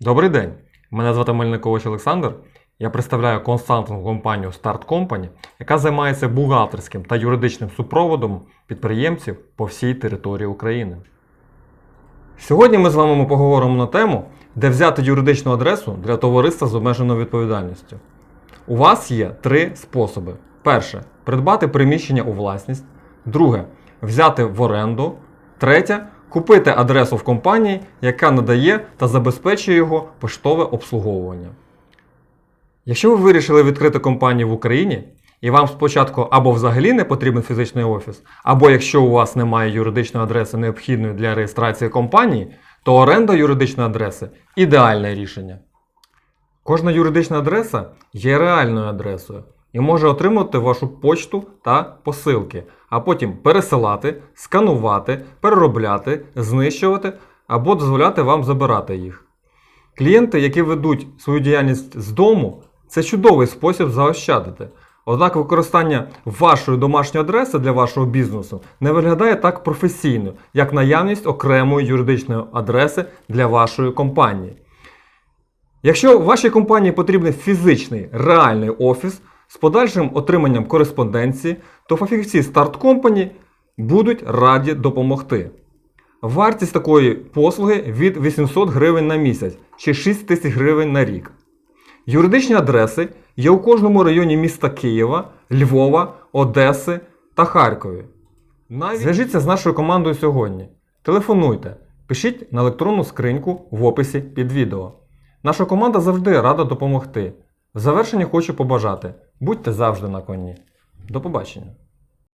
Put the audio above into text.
Добрий день. Мене звати Мельникович Олександр. Я представляю консалтинг компанію Start Company, яка займається бухгалтерським та юридичним супроводом підприємців по всій території України. Сьогодні ми з вами поговоримо на тему, де взяти юридичну адресу для товариства з обмеженою відповідальністю. У вас є три способи: перше придбати приміщення у власність, друге взяти в оренду, третє купити адресу в компанії, яка надає та забезпечує його поштове обслуговування. Якщо ви вирішили відкрити компанію в Україні, і вам спочатку або взагалі не потрібен фізичний офіс, або якщо у вас немає юридичної адреси необхідної для реєстрації компанії, то оренда юридичної адреси ідеальне рішення. Кожна юридична адреса є реальною адресою і може отримати вашу почту та посилки, а потім пересилати, сканувати, переробляти, знищувати або дозволяти вам забирати їх. Клієнти, які ведуть свою діяльність з дому, це чудовий спосіб заощадити. Однак використання вашої домашньої адреси для вашого бізнесу не виглядає так професійно, як наявність окремої юридичної адреси для вашої компанії. Якщо вашій компанії потрібен фізичний реальний офіс з подальшим отриманням кореспонденції, то фахівці Start Company будуть раді допомогти. Вартість такої послуги від 800 гривень на місяць чи 6 тисяч гривень на рік. Юридичні адреси є у кожному районі міста Києва, Львова, Одеси та Харкові. Навіть... Зв'яжіться з нашою командою сьогодні. Телефонуйте, пишіть на електронну скриньку в описі під відео. Наша команда завжди рада допомогти. В завершення хочу побажати: будьте завжди на коні. До побачення!